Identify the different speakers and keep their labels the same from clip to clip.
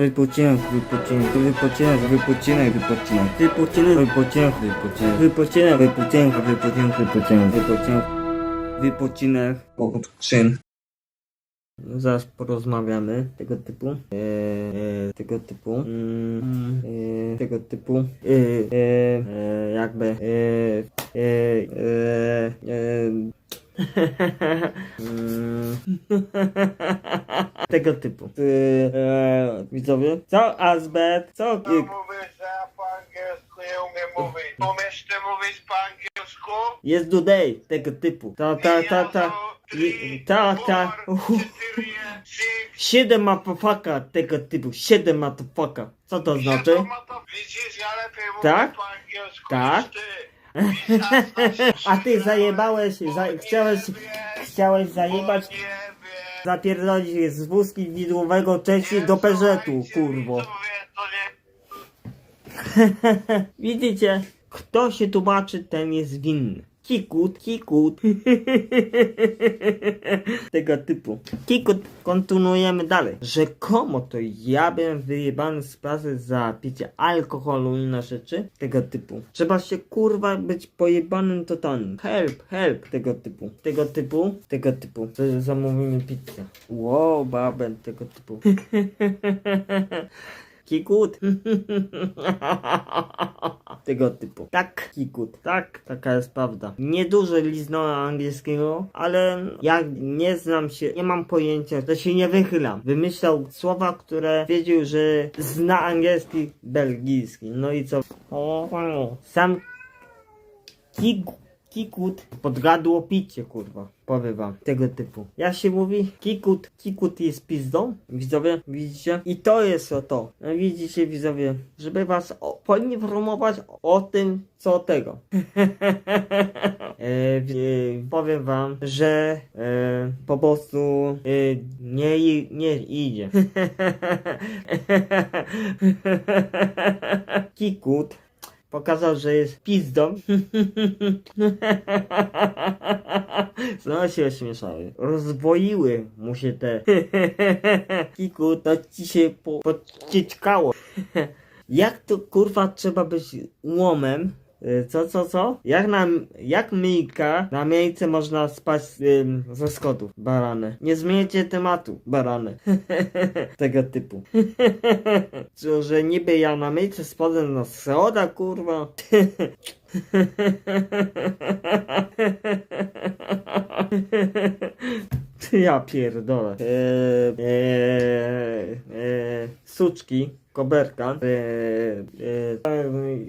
Speaker 1: Wypoczynek, wypoczynek, wypoczynek, wypoczynek, wypoczynek, wypoczynek, wypoczynek, wypoczynek, wypoczynek, wypoczynek, wypoczynek, wypoczynek, wypoczynek, wypoczynek, odpoczyn. Zaraz porozmawiamy tego typu, e, e, tego typu, mm, e, tego typu, e, e, e, jakby, e, e, e, e. tego typu. Ty, e, widzowie, co Azbet, co
Speaker 2: No mówię, że ja po angielsku nie umiem mówić. Umiesz ty mówić po angielsku?
Speaker 1: jest today, tego typu. Ta, ta, ta, ta, i- ta, ta, uhu. siedem motherfucker, tego typu, siedem motherfucker. Co to znaczy?
Speaker 2: Widzisz, ja lepiej mówię
Speaker 1: Tak?
Speaker 2: po angielsku
Speaker 1: Tak?
Speaker 2: niż ty.
Speaker 1: A ty zajebałeś, za, chciałeś, chciałeś zajebać, zapierdolić z wózki widłowego Czesi do Peżetu, kurwo. Widzicie, kto się tłumaczy, ten jest winny. Kikut, kikut. Tego typu. Kikut, kontynuujemy dalej. Rzekomo to ja byłem wyjebany z pracy za picie alkoholu i inne rzeczy. Tego typu. Trzeba się kurwa być pojebanym totalnym. Help, help. Tego typu. Tego typu. Tego typu. Z- Zamówimy pizzę. Wow, babę. Tego typu. Kikut. Tego typu. Tak, kikut. Tak, taka jest prawda. Niedużo liznąłem angielskiego, ale ja nie znam się, nie mam pojęcia, to się nie wychylam. Wymyślał słowa, które wiedział, że zna angielski, belgijski. No i co? Sam kik, kikut podgadło picie, kurwa. Powiem wam, tego typu. Jak się mówi? Kikut, kikut jest pizdą. Widzowie, widzicie? I to jest o to. Widzicie, widzowie, żeby was o, poinformować o tym, co tego. e, e, powiem wam, że e, po prostu e, nie, nie idzie. Kikut pokazał, że jest pizdą. Znowu się ośmieszały. Rozwoiły mu się te kiku, to ci się po, podcieczkało. Jak to kurwa trzeba być łomem? Y, Co, co, co? Jak na, jak myjka na miejsce można spać ym, ze schodów, barany. Nie zmienicie tematu, barany. Tego typu. Co, że niby ja na miejsce spadłem na schodach, kurwa. Ja pierdolę. Eee, eee, eee, suczki, koberka. Eee, eee,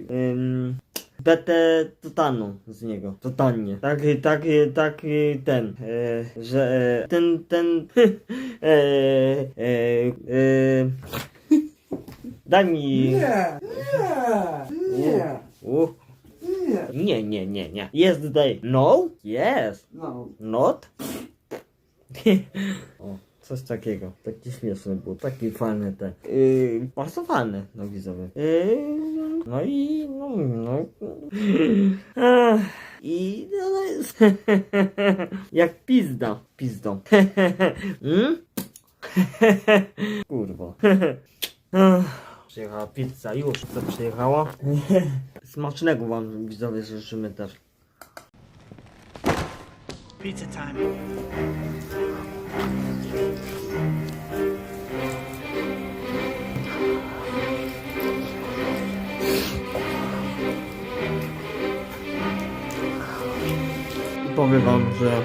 Speaker 1: em, Betę totalną z niego, totalnie. Tak, tak, tak, ten, e, że e, ten, ten, e, e, e, daj mi.
Speaker 3: Nie, nie, nie,
Speaker 1: U,
Speaker 3: nie.
Speaker 1: nie, nie, nie, nie. Jest tutaj. No? Yes.
Speaker 3: No,
Speaker 1: Not? o, coś takiego. Taki śmieszny był. Taki fajny ten. Yy, bardzo fajny, no widzowie. Yy, no i no, no. I no, no jest. Jak pizda. Pizdą. mm? Kurwa. Ech, Przyjechała pizza, już to przyjechała. Smacznego wam widzowie życzymy też.
Speaker 4: Pizza time.
Speaker 1: Powiem wam, że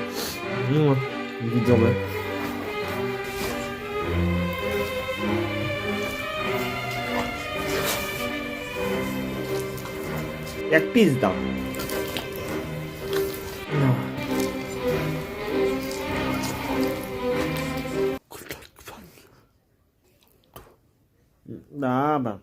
Speaker 1: no, widzowie. Jak pizda. No. Dobra.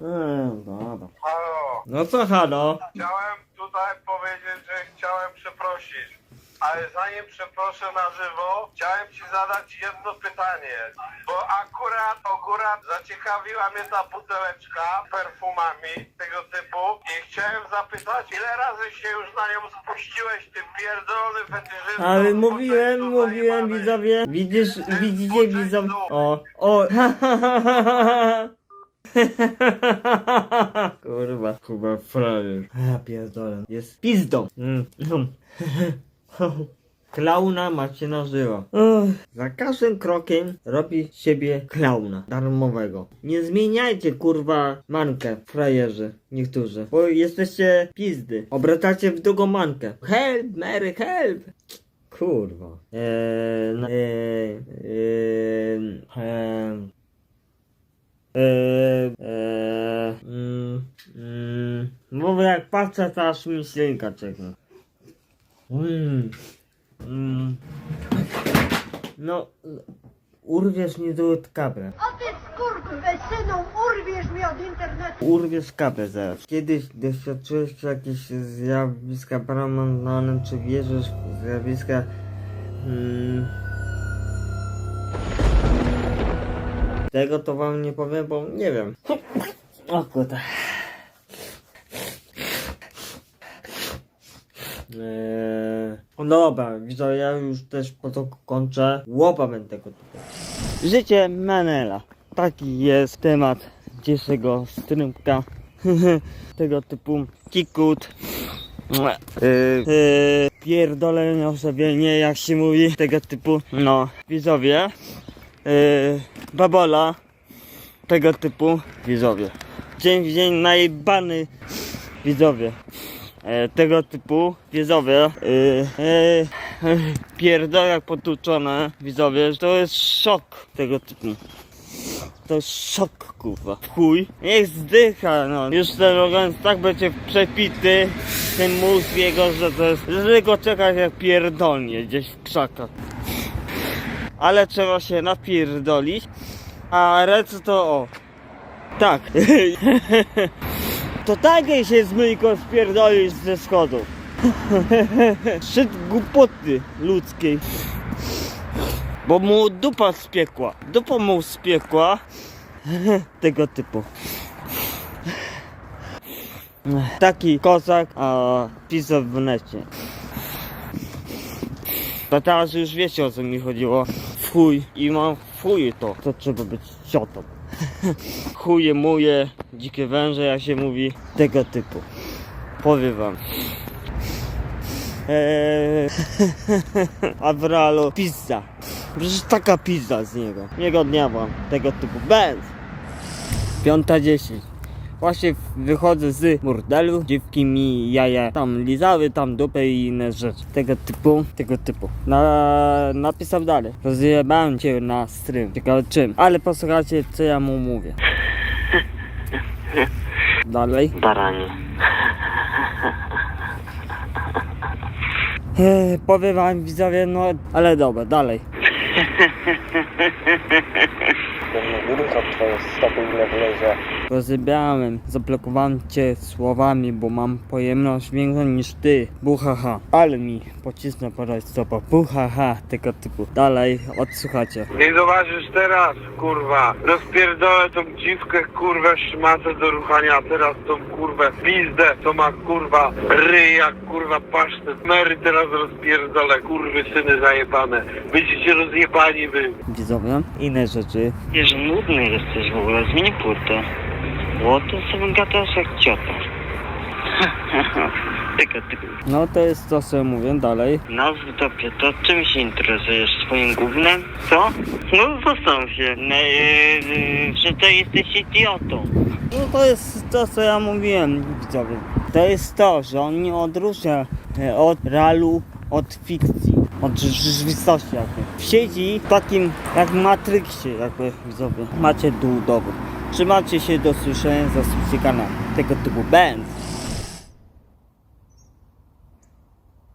Speaker 1: Eee, dobra.
Speaker 2: Halo,
Speaker 1: No co halo?
Speaker 2: chciałem tutaj powiedzieć, że chciałem przeprosić. Ale zanim przeproszę na żywo, chciałem ci zadać jedno pytanie, bo akurat, akurat zaciekawiła mnie ta buteleczka perfumami tego typu i chciałem zapytać, ile razy się już na nią spuściłeś, ty pierdolony fetyszysta?
Speaker 1: Ale mówiłem, mówiłem widzowie. Widzisz, widzicie widzowie. O, o. Kurwa, kurwa, frajer. Ja pierdolę. Jest pizdą. Mm. Klauna macie na żywo. Ugh. Za każdym krokiem robi z siebie klauna darmowego. Nie zmieniajcie kurwa mankę, frajerzy, niektórzy. Bo jesteście pizdy. Obracacie w drugą mankę. Help, Mary, help! Kurwa. Eee, no, eee, eee, eee, eee, eee, mm, mm, Mówię jak patrzę, to aż mi ślinka czeka. Mm, mm. No, urwiesz mi tu kabrę.
Speaker 4: A ty skurwysynu, urwiesz mi od internetu.
Speaker 1: Urwiesz kabrę zaraz. Kiedyś doświadczyłeś jakieś zjawiska paranormalne, czy wierzysz w zjawiska... Mm, tego to wam nie powiem, bo nie wiem. O kurde. Eee, no dobra, widzę, ja już też po to kończę. Łopam tego typu. Życie Manela. Taki jest temat dzisiejszego strymka. tego typu kikut. Yy, yy, pierdolenie ożywienie, jak się mówi, tego typu, no, widzowie, yy, babola, tego typu, widzowie. Dzień w dzień najbany, widzowie, tego typu, widzowie, yy, yy, pierdolak potłuczone, widzowie, to jest szok tego typu. To jest szok, kurwa. Chuj. Niech zdycha, no. Już ten organizm tak będzie przepity, ten mózg jego, że to jest... Że tylko czekać jak pierdolnie gdzieś w krzakach. Ale trzeba się napierdolić. A ręce to o. Tak. to tak jej się zmyjko spierdolisz ze schodów. Szczyt głupoty ludzkiej. Bo mu dupa spiekła. Dupa mu spiekła. Tego typu. Taki kozak, a pisał w necie. To teraz już wiecie o co mi chodziło. Chuj. I mam chuj to. To trzeba być ciotą. Chuje muje, dzikie węże jak się mówi. Tego typu. Powiem wam. Eee, Avralo pizza. Przecież taka pizza z niego. Nie odniałam tego typu. Piąta dziesięć. Właśnie wychodzę z murdelu, dziewki mi jaja tam lizały, tam dupę i inne rzeczy. Tego typu, tego typu. Na, napisał dalej. Rozjebałem cię na stream. Ciekawe czym. Ale posłuchajcie co ja mu mówię. Dalej. Baranie. Eee, powiem wam widzowie, no ale dobra, dalej. Stabilne wlezie. Rozebrałem, zablokowałem cię słowami, bo mam pojemność większą niż ty. Buhaha. Ale mi pocisnę podać stopa. Buhaha, tego typu. Dalej, odsłuchacie.
Speaker 2: I zobaczysz teraz, kurwa, rozpierdolę tą dziwkę, kurwa, szmatę do ruchania, a teraz tą kurwę pizdę, to ma kurwa ryj jak kurwa pasztet. Mary teraz rozpierdolę, kurwy syny zajebane. Będziecie rozjebani wy.
Speaker 1: Widzowie, inne rzeczy. Wiesz, nudny jesteś w ogóle, kurtę. Bo to sobie gadasz jak ciota. Typu. No to jest to, co mówię dalej. No w topie, to czym się interesujesz? Swoim gównem? Co? No zastanów się, no, yy, że to jesteś idiotą. No to jest to, co ja mówiłem, widzowie. To jest to, że on nie odróżnia e, od realu, od fikcji, od rzeczywistości jakby. Siedzi w takim jak Matrixie jakby widzowie. Macie dół dowód. Trzymacie się do słyszenia, zasubskrypcji kanału. Tego typu bands.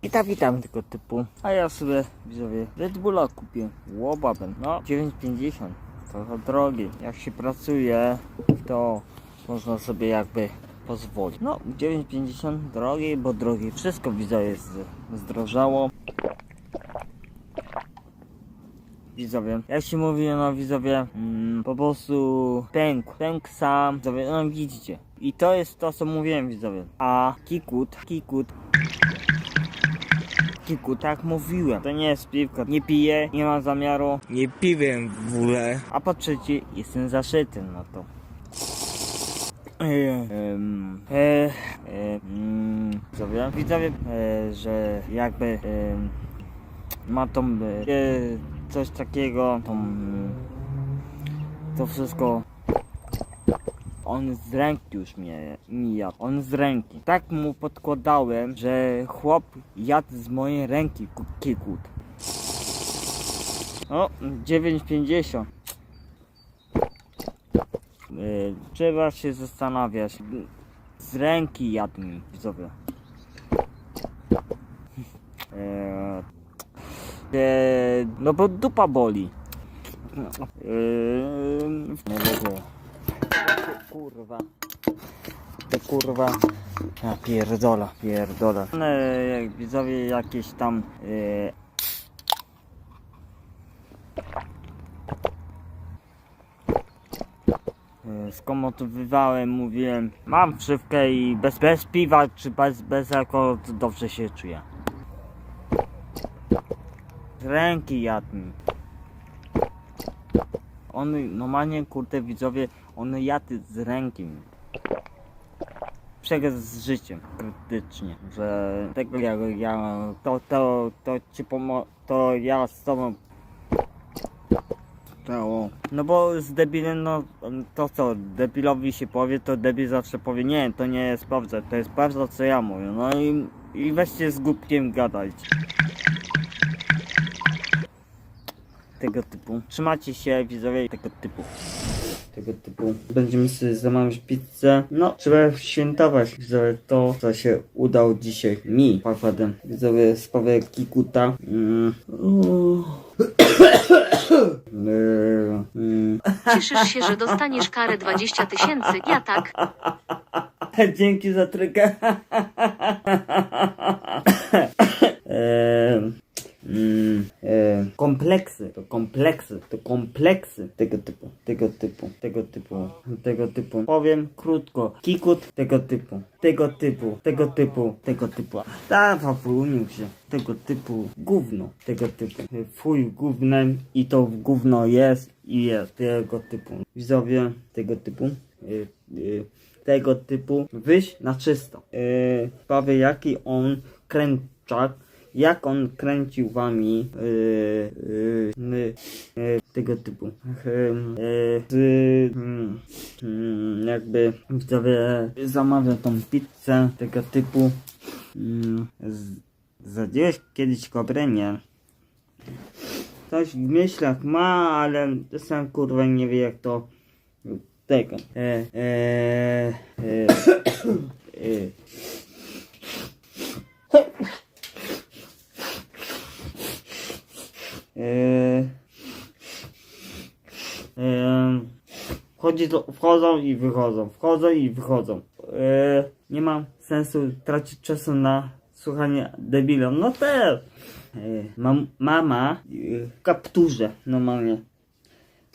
Speaker 1: Witam, witam tego typu. A ja sobie widzowie Red Bulla kupię. Łobabem. No 9,50. Trochę drogi. Jak się pracuje, to można sobie jakby pozwolić. No 9,50 drogi, bo drogi. Wszystko widzowie jest zdrożało. Widzowie. Jak się mówi, no widzowie, mm, po prostu pękł, pękł sam, widzowie, no widzicie. I to jest to, co mówiłem, widzowie. A Kikut, Kikut, Kikut, tak mówiłem. To nie jest piwka, nie piję, nie mam zamiaru.
Speaker 5: Nie piłem w ogóle.
Speaker 1: A po trzecie, jestem zaszyty na to. E, em, e, e, mm, widzowie, widzowie, e, że jakby ma tą e, coś takiego, mm, to wszystko on z ręki już mnie mi jadł. On z ręki. Tak mu podkładałem, że chłop jadł z mojej ręki ku- kikut. O, 9,50. Yy, trzeba się zastanawiać. Z ręki jadł mi, widzowie. Eee, no bo dupa boli. Wiem. Kurwa. To kurwa. Ja pierdola, pierdola. Eee, jak widzowie jakieś tam eee, E, skomotowywałem, mówiłem, mam wszywkę i bez, bez piwa czy bez, bez alkoholu dobrze się czuję. Ręki jadł. On normalnie, kurde widzowie, on jadł z ręki mi. Przegrał z życiem, krytycznie, że tego ja, ja to, to, to ci pomo- to ja z tobą. No bo z debilem, no to co, debilowi się powie, to debil zawsze powie, nie, to nie jest prawda, to jest prawda, co ja mówię. No i, i weźcie z głupkiem gadać. Tego typu. Trzymacie się, widzowie, tego typu. Tego typu. Będziemy sobie zamawiać pizzę. No, trzeba świętować, widzowie, to, co się udało dzisiaj mi. Przykładem, widzowie, sprawę Kikuta. Mm.
Speaker 6: Cieszysz się, że dostaniesz karę 20 tysięcy? Ja tak.
Speaker 1: Dzięki za trykę. Mm, e, kompleksy, to kompleksy, to kompleksy tego typu, tego typu, tego typu, tego typu. Powiem krótko, kikut tego typu, tego typu, tego typu, tego typu. Dawa, unił się, tego typu, gówno, tego typu. Fuj gównem i to gówno jest i jest, tego typu. Widzowie, tego typu. Y, y, tego typu wyjść na czysto. Yy, jaki on kręczak, jak on kręcił wami yy, yy, yy, yy, tego typu. Yy, mm, mm, jakby widzowie zamawia tą pizzę tego typu. Mm, z, zjadłeś kiedyś kobrę? Nie. Coś w myślach ma, ale sam kurwa nie wie jak to tego. E. E, e, wchodzi do, wchodzą i wychodzą, wchodzą i wychodzą. E, nie ma sensu tracić czasu na słuchanie debilom. No też. Mam, mama w kapturze normalnie.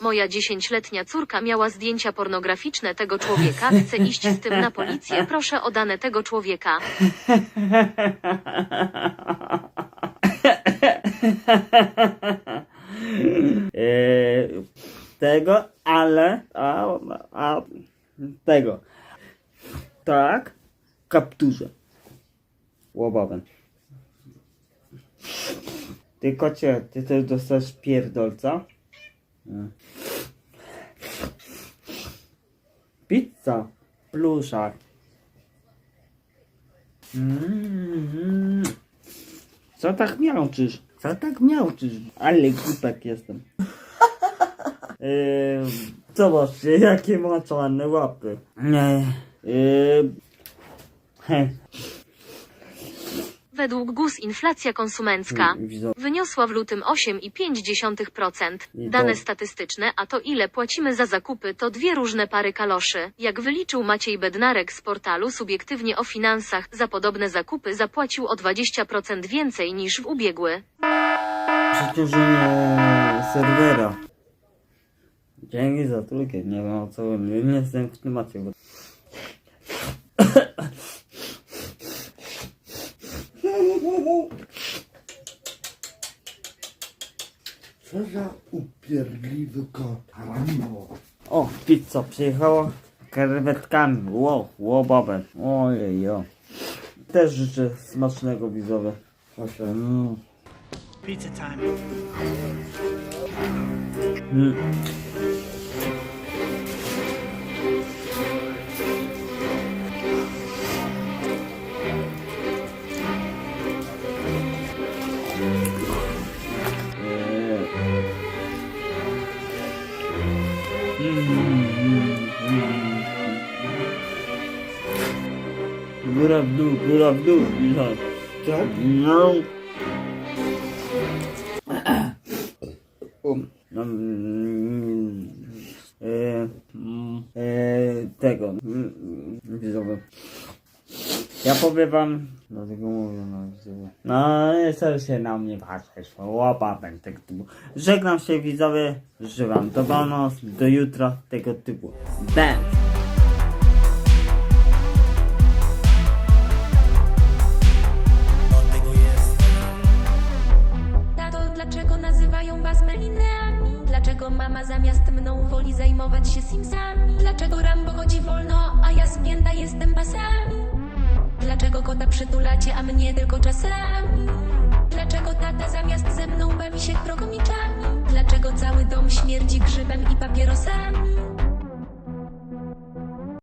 Speaker 6: Moja 10-letnia córka miała zdjęcia pornograficzne tego człowieka. Chcę iść z tym na policję. Proszę o dane tego człowieka.
Speaker 1: Eee, tego, ale a, a tego. Tak, kapturze. Łobawem. Ty kocie, ty też dostajesz pierdolca? Pizza, pluszak. Mm. Co tak miałczysz? Co tak miałczysz? Ale głupek jestem. Yy, zobaczcie, jakie ma czarne łapy. Nie. Yy, he,
Speaker 6: Według GUS inflacja konsumencka
Speaker 1: widzą.
Speaker 6: wyniosła w lutym 8,5%.
Speaker 1: I to-
Speaker 6: Dane statystyczne, a to ile płacimy za zakupy, to dwie różne pary kaloszy. Jak wyliczył Maciej Bednarek z portalu Subiektywnie o Finansach, za podobne zakupy zapłacił o 20% więcej niż w ubiegły.
Speaker 1: Przeciążenie serwera. Dzięki za trójkę, nie wiem o co nie nie jestem w temacie. Bo...
Speaker 3: Co za upierdliwy kot.
Speaker 1: O, pizza przyjechała krewetkami. Ło, ło babę. Ojej, jo. Też życzę smacznego widzowie.
Speaker 3: Proszę.
Speaker 1: Mm.
Speaker 7: Pizza time.
Speaker 1: Mm. Góra w dół, góra w dół, Michał.
Speaker 3: Tak?
Speaker 1: No. Um, no, mm, e, mm, e, tego, mm, widzowie. Ja powiem wam, dlatego mówię, no widzowie. No, nie się na mnie patrzeć, łapałem tego typu. Żegnam się widzowie, życzę wam dobranoc, do jutra, tego typu. Bam!
Speaker 8: Zajmować się Simsami? Dlaczego Rambo chodzi wolno, a ja spięta jestem pasami? Dlaczego kota przytulacie, a mnie tylko czasami? Dlaczego tata zamiast ze mną bawi się krokomiczami? Dlaczego cały dom śmierdzi grzybem i papierosami?